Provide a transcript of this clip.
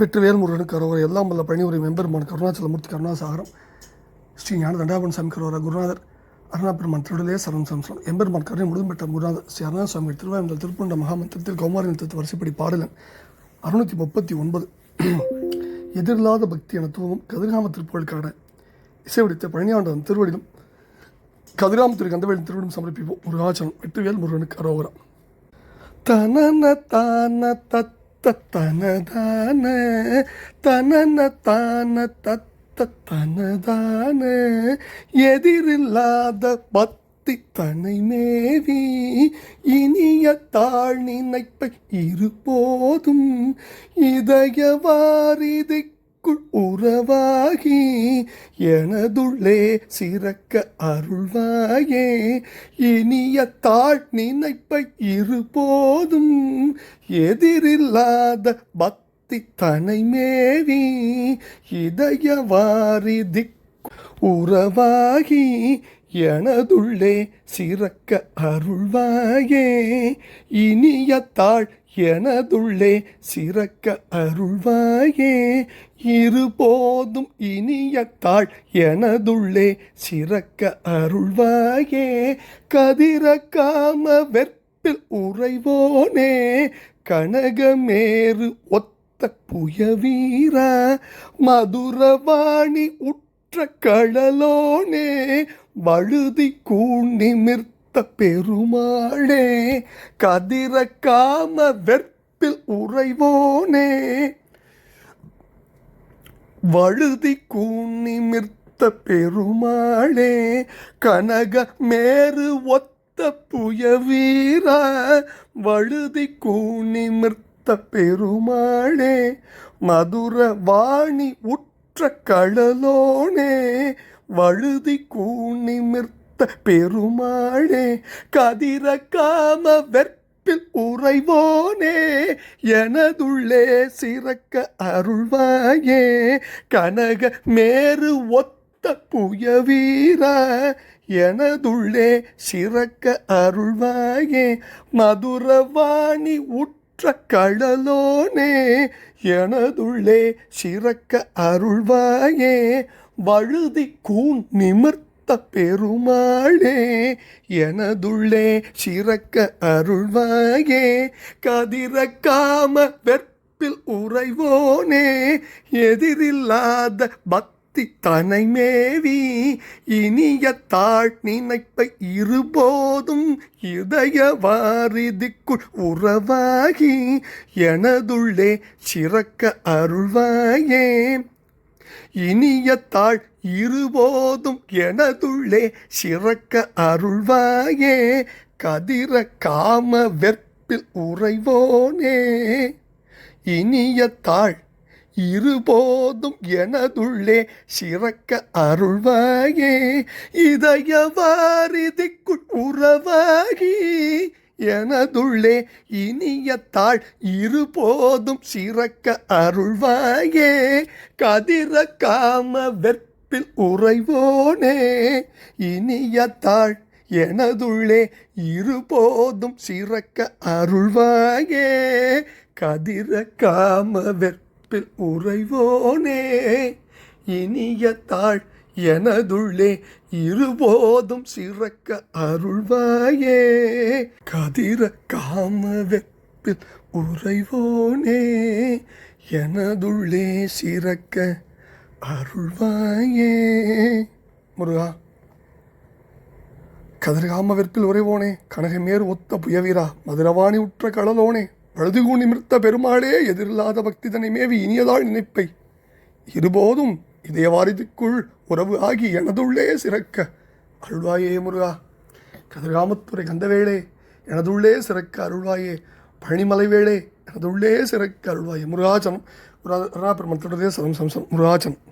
வெற்றிவேல் முருகன் அரோவரை எல்லாம் வல்ல பணிவுரை மெம்பெருமான் கருணாச்சலமூர்த்தி கருணாசாகரம் ஸ்ரீ ஞான தண்டாபன் சாமி கரோரா குருநாதர் அருணாபெருமான் திருடலே சரணம் சம்சனம் எம்பெருமான் கருணை முழுதும் குருநாதர் ஸ்ரீ அருணா சுவாமி திருவாயந்தல் திருப்பண்ட மகாமந்திரத்தில் கௌமாரின் திருத்த வரிசைப்படி பாடலன் அறுநூற்றி முப்பத்தி ஒன்பது. எதிரில்லாத பக்தி என தூவம் கதிர்காம திருப்புகளுக்கான இசைவடித்த பழனியாண்டவன் திருவடிலும் கதிராம திரு கந்தவேலின் திருவிடம் சமர்ப்பிப்போம். முருகாச்சலம் வெற்றிவேல் முருகனுக்கு அரோகரா தனன தான தத்த தனதான தனன தான தத்த தனதான எதிரில்லாத பக்தி தனை மேவி இனிய தாழ் நினைப்பை இருபோதும். இதய வாரிதிக்குள் உறவாகி எனதுள்ளே சிறக்க அருள்வாயே. இனிய தாழ் நினைப்பை இருபோதும் எதிரில்லாத பக்தி தனை மேவி இதய வாரிதிக் உறவாகி எனதுள்ளே சிறக்க அருள்வாயே. இனியத்தாள் எனதுள்ளே சிறக்க அருள்வாயே. இருபோதும் இனியத்தாள் எனதுள்ளே சிறக்க அருள்வாயே. கதிரக்காம வெற்பில் உறைவோனே. கனகமேறு ஒத்த புயவீரா. மதுரவாணி உற்ற கடலோனே. வழுதி கூணிமிர்த்த பெருமாளே கதிரக்காம வெற்பில் உறைவோனே. வழுதி கூணிமிர்த்த பெருமாளே கனக மேறு ஒத்த புயவீர வழுதி கூணிமிர்த்த பெருமாளே மதுர வாணி உற்ற கடலோனே. வழுதி கூணிமிர்த்த பெருமாளே கதிர காம வெற்பில் உறைவோனே எனதுள்ளே சிறக்க அருள்வாயே கனக மேறு ஒத்த புயவீர எனதுள்ளே சிறக்க அருள்வாயே மதுரவாணி உற்ற கடலோனே எனதுள்ளே சிறக்க அருள்வாயே வழுதி கூன் நிமிர்த்த பெருமாளே எனதுள்ளே சிறக்க அருள்வாயே. கதிரக்காம வெற்பில் உறைவோனே எதிரில்லாத பக்தி தனை மேவி. இனிய தாழ் நினைப்பை இருபோதும் இதய வாரிதிக்குள் உறவாகி எனதுள்ளே சிறக்க அருள்வாயே. இனியத்தாள் இருபோதும் எனதுள்ளே சிறக்க அருள்வாயே கதிர காம வெற்பில் உறைவோனே. இனியத்தாள் இருபோதும் எனதுள்ளே சிறக்க அருள்வாயே இதயவாரிதிக்குள் உறவாகி எனதுள்ளே இனிய தாழ் இருபோதும் சிறக்க அருள்வாயே. கதிர காம வெற்பில் உறைவோனே. இனிய தாழ் எனதுள்ளே இருபோதும் சிறக்க அருள்வாயே. கதிர காம வெற்பில் உறைவோனே. இனிய தாழ் எனதுள்ளே இருபோதும் சிறக்க அருள்வாயே. கதிர காம வெப்பில் உறைவோனே. எனதுள்ளே சிறக்க அருள்வாயே. முருகா கதிர்காம வெற்பில் உறைவோனே. கனகமேர் ஒத்த புயவீரா மதுரவாணி உற்ற கடலோனே வழுதுகூ நிமிர்த்த பெருமாளே எதிரில்லாத பக்திதனை மேவி இனியதாள் நினைப்பை. இருபோதும் இதயவாரிதிக்குள் உறவு ஆகி எனதுள்ளே சிறக்க. அருள்வாயே முருகா கதிராமத்துறை கந்தவேளே எனதுள்ளே சிறக்க அருள்வாயே. பழனிமலை வேளே எனதுள்ளே சிறக்க அருள்வாயே. முருகாச்சனம் முருகா பெருமன் தொடர்தே சரம் சம்சம் முருகாச்சனம்.